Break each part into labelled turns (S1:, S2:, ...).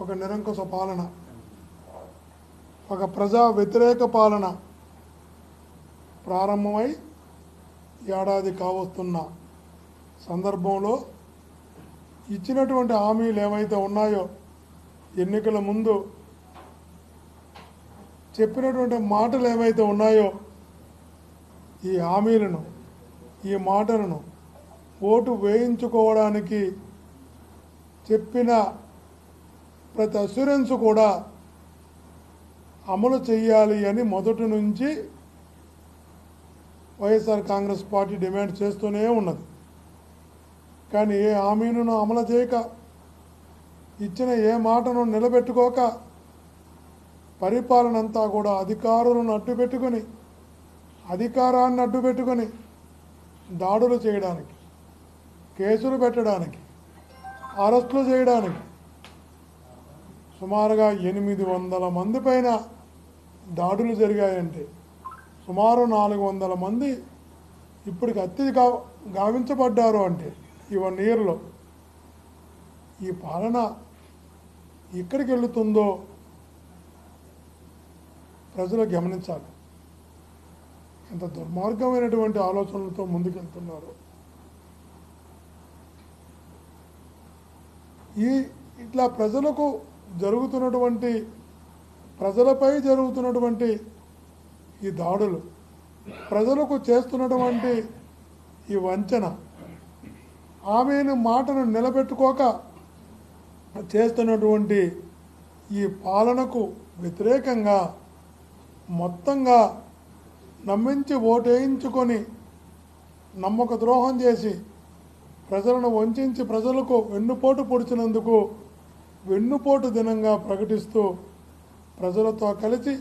S1: ఒక నిరంకుశ పాలన ఒక ప్రజా వ్యతిరేక పాలన ప్రారంభమై ఏడాది కావస్తున్న సందర్భంలో ఇచ్చినటువంటి హామీలు ఏవైతే ఉన్నాయో ఎన్నికల ముందు చెప్పినటువంటి మాటలు ఏవైతే ఉన్నాయో ఈ హామీలను ఈ మాటలను ఓటు వేయించుకోవడానికి చెప్పిన ప్రతి అస్యూరెన్స్ కూడా అమలు చేయాలి అని మొదటి నుంచి వైఎస్ఆర్ కాంగ్రెస్ పార్టీ డిమాండ్ చేస్తూనే ఉన్నది. కానీ ఏ హామీను అమలు చేయక ఇచ్చిన ఏ మాటను నిలబెట్టుకోక పరిపాలన అంతా కూడా అధికారులను అడ్డు పెట్టుకొని అధికారాన్ని అడ్డు పెట్టుకొని దాడులు చేయడానికి కేసులు పెట్టడానికి అరెస్టులు చేయడానికి సుమారుగా ఎనిమిది వందల మంది పైన దాడులు జరిగాయంటే సుమారు నాలుగు వందల మంది ఇప్పటికి అత్యధిక గావించబడ్డారు అంటే ఈ వన్ ఇయర్లో ఈ పాలన ఎక్కడికి వెళుతుందో ప్రజలు గమనించాలి. ఎంత దుర్మార్గమైనటువంటి ఆలోచనలతో ముందుకెళ్తున్నారు. ఈ ఇట్లా ప్రజలకు జరుగుతున్నటువంటి ప్రజలపై జరుగుతున్నటువంటి ఈ దాడులు ప్రజలకు చేస్తున్నటువంటి ఈ వంచన ఆమెను మాటను నిలబెట్టుకోక చేస్తున్నటువంటి ఈ పాలనకు వ్యతిరేకంగా మొత్తంగా నమ్మించి ఓటేయించుకొని నమ్మక ద్రోహం చేసి ప్రజలను వంచి ప్రజలకు వెన్నుపోటు పొడిచినందుకు వెన్నుపోటు దినంగా ప్రకటిస్తూ ప్రజలతో కలిసి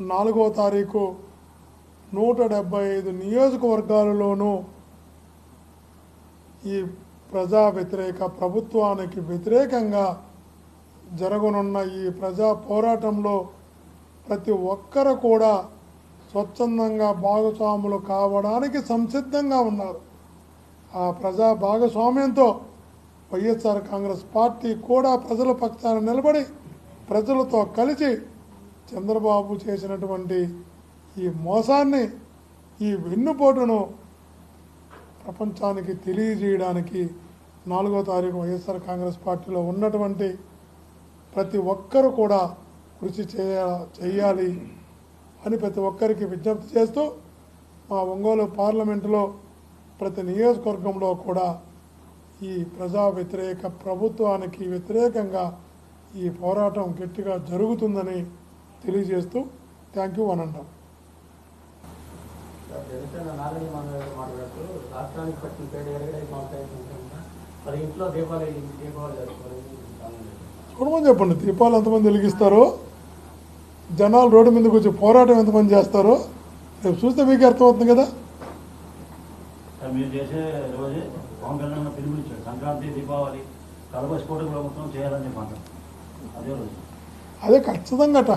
S1: నాలుగో తారీఖు నూట డెబ్బై ఐదు నియోజకవర్గాలలోనూ ఈ ప్రజా వ్యతిరేక ప్రభుత్వానికి వ్యతిరేకంగా జరగనున్న ఈ ప్రజా పోరాటంలో ప్రతి ఒక్కరు కూడా స్వచ్ఛందంగా భాగస్వాములు కావడానికి సంసిద్ధంగా ఉన్నారు. ఆ ప్రజా భాగస్వామ్యంతో వైఎస్ఆర్ కాంగ్రెస్ పార్టీ కూడా ప్రజల పక్షాన నిలబడి ప్రజలతో కలిసి చంద్రబాబు చేసినటువంటి ఈ మోసాన్ని ఈ వెన్నుపోటును ప్రపంచానికి తెలియజేయడానికి నాలుగో తారీఖు వైఎస్ఆర్ కాంగ్రెస్ పార్టీలో ఉన్నటువంటి ప్రతి ఒక్కరూ కూడా కృషి చేయ చేయాలి అని ప్రతి ఒక్కరికి విజ్ఞప్తి చేస్తూ మా ఒంగోలు పార్లమెంటులో ప్రతి నియోజకవర్గంలో కూడా ఈ ప్రజా వ్యతిరేక ప్రభుత్వానికి వ్యతిరేకంగా ఈ పోరాటం గట్టిగా జరుగుతుందని తెలియజేస్తూ థ్యాంక్ యూ అని అంటాం చూడమని చెప్పండి దీపాలు ఎంతమంది వెలిగిస్తారో జనాలు రోడ్డు మీదకి వచ్చి పోరాటం ఎంతమంది చేస్తారో రేపు చూస్తే మీకు అర్థమవుతుంది కదా.
S2: మీరు చేసే రోజే పవన్ కళ్యాణ్ పిలుపునిచ్చాడు సంక్రాంతి దీపావళి కడప స్ఫోటక ప్రభుత్వం చేయాలని చెప్పి అదే రోజు.
S1: అదే ఖచ్చితంగా అట.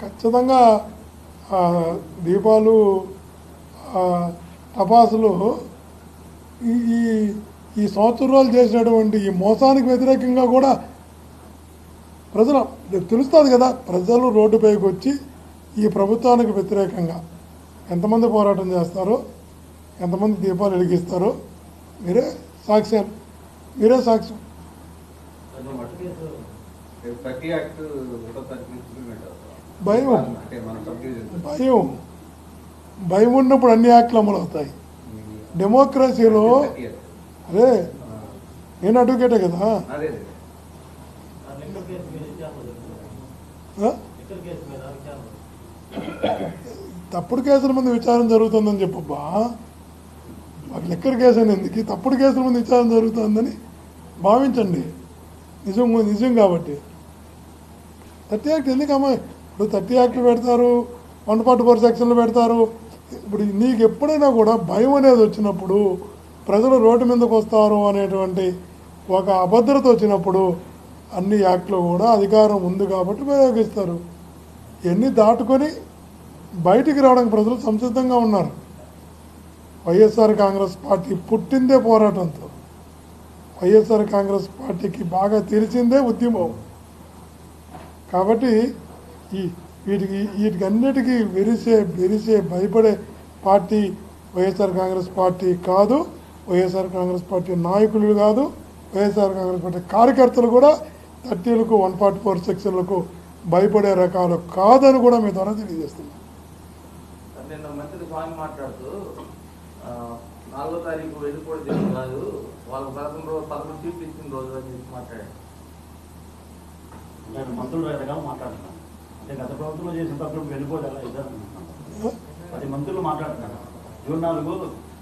S1: ఖచ్చితంగా దీపాలు టపాసులు ఈ ఈ ఈ సంవత్సరాలు చేసినటువంటి ఈ మోసానికి వ్యతిరేకంగా కూడా ప్రజలు తెలుస్తుంది కదా ప్రజలు రోడ్డుపైకి వచ్చి ఈ ప్రభుత్వానికి వ్యతిరేకంగా ఎంతమంది పోరాటం చేస్తారో ఎంతమంది దీపాలు వెలిగిస్తారో మీరే సాక్ష్యాలు మీరే సాక్ష్యం భయం. భయం. భయం ఉన్నప్పుడు అన్ని యాక్ట్లు అమలు అవుతాయి. డెమోక్రసీలో అదే నేను అడ్వకేటే కదా? తప్పుడు కేసుల మీద విచారణ జరుగుతుందని చెప్పబ్బా. మాకు లెక్కర్ కేసు అనేది ఎందుకు? తప్పుడు కేసుల మీద విచారణ జరుగుతుందని భావించండి. నిజం నిజం కాబట్టి. థర్టీ యాక్ట్ ఎందుకు అమ్మ? ఇప్పుడు థర్టీ యాక్ట్ పెడతారు వన్ ఫార్టీ ఫోర్ సెక్షన్లు పెడతారు. ఇప్పుడు నీకు ఎప్పుడైనా కూడా భయం అనేది వచ్చినప్పుడు ప్రజలు రోడ్డు మీదకి వస్తారు అనేటువంటి ఒక అభద్రత వచ్చినప్పుడు అన్ని యాక్ట్లు కూడా అధికారం ఉంది కాబట్టి ఉపయోగిస్తారు ఎన్ని దాటుకొని బయటికి రావడానికి ప్రజలు సంసిద్ధంగా ఉన్నారు. వైఎస్ఆర్ కాంగ్రెస్ పార్టీ పుట్టిందే పోరాటంతో వైఎస్ఆర్ కాంగ్రెస్ పార్టీకి బాగా తెలిసిందే ఉద్యమం. కాబట్టి ఈ వీటికి వీటికి అన్నిటికీ వెరిసే వెరిసే భయపడే పార్టీ వైఎస్ఆర్ కాంగ్రెస్ పార్టీ కాదు. వైఎస్ఆర్ కాంగ్రెస్ పార్టీ నాయకులు కాదు. వైఎస్ఆర్ కాంగ్రెస్ పార్టీ కార్యకర్తలు కూడా థర్టీలకు వన్ ఫార్టీ ఫోర్ సెక్షన్లకు భయపడే రకాలు కాదని కూడా మీ ద్వారా తెలియజేస్తున్నాం.
S3: నాలుగో తారీఖు వెళ్ళిపోవడం కాదు వాళ్ళకి పదకొండు రోజు పదకొండు సీట్లు ఇచ్చిన రోజు అని చెప్పి మాట్లాడాడు.
S2: నేను మంత్రులు రకరకాలు మాట్లాడుతున్నాను అంటే గత ప్రభుత్వంలో చేసిన తప్పుడు ఎలా ఇద్దరు. పది మంత్రులు మాట్లాడుతున్నారు జూన్ నాలుగు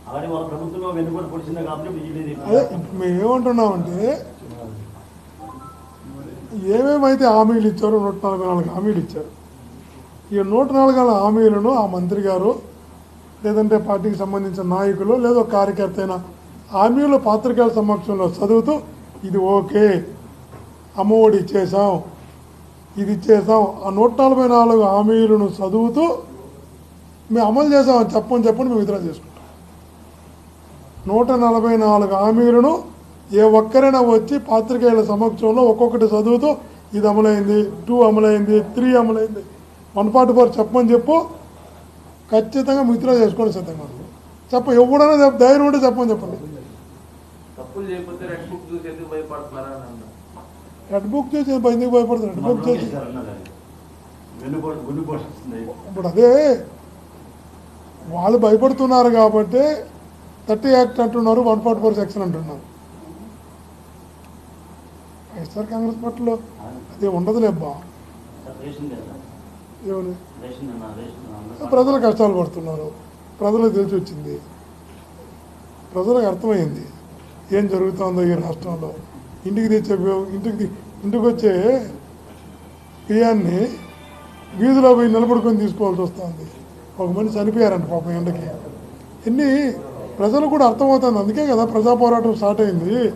S2: అలాగే వాళ్ళ ప్రభుత్వంలో వెనుకొని పొడిచిందే కాబట్టి బీజేపీ
S1: అదే మేము ఏమంటున్నామంటే ఏమేమైతే హామీలు ఇచ్చారో నూట నలభై నాలుగు హామీలు ఇచ్చారు. ఈ నూట నాలుగు హామీలను ఆ మంత్రి గారు లేదంటే పార్టీకి సంబంధించిన నాయకులు లేదో కార్యకర్త అయినా హామీలు పాత్రికేయుల సమక్షంలో చదువుతూ ఇది ఓకే అమ్మఒడి ఇచ్చేసాం ఇది ఇచ్చేసాం ఆ నూట నలభై నాలుగు హామీలను చదువుతూ మేము అమలు చేసామని చెప్పని చెప్పని మేము విత్డ్రా చేసుకుంటాం. నూట నలభై నాలుగు హామీలను ఏ ఒక్కరైనా వచ్చి పాత్రికేయుల సమక్షంలో ఒక్కొక్కటి చదువుతూ ఇది అమలైంది టూ అమలైంది త్రీ అమలైంది వన్ ఫార్టీ ఫోర్ చెప్పమని చెప్పు ఖచ్చితంగా మిత్రులు చేసుకోండి సిద్ధంగా ఉన్నాం. చెప్ప ఎవడైనా చెప్ప ధైర్యం ఉంటే చెప్పమని చెప్పండి.
S3: తప్పులు చేయకపోతే రెడ్ బుక్ చూసి ఎందుకు
S1: భయపడుతుంది రెడ్ బుక్ చేసి ఇప్పుడు అదే వాళ్ళు భయపడుతున్నారు కాబట్టి థర్టీ యాక్ట్ అంటున్నారు వన్ ఫార్టీ ఫోర్ సెక్షన్ అంటున్నారు. వైఎస్ఆర్ కాంగ్రెస్ పార్టీలో అదే ఉండదులేబ్బా ఏమని. ప్రజలు కష్టాలు పడుతున్నారు. ప్రజలకు తెలిసి వచ్చింది. ప్రజలకు అర్థమైంది. ఏం జరుగుతుందో ఈ రాష్ట్రంలో. ఇంటికి తెచ్చే ఇంటికి ఇంటికి వచ్చే బియ్యాన్ని వీధిలో పోయి నిలబడుకొని తీసుకోవాల్సి వస్తుంది. ఒక మనిషి చనిపోయారంట పాపం ఎండకి. ఎన్ని ప్రజలు కూడా అర్థమవుతుంది. అందుకే కదా ప్రజా పోరాటం స్టార్ట్ అయింది.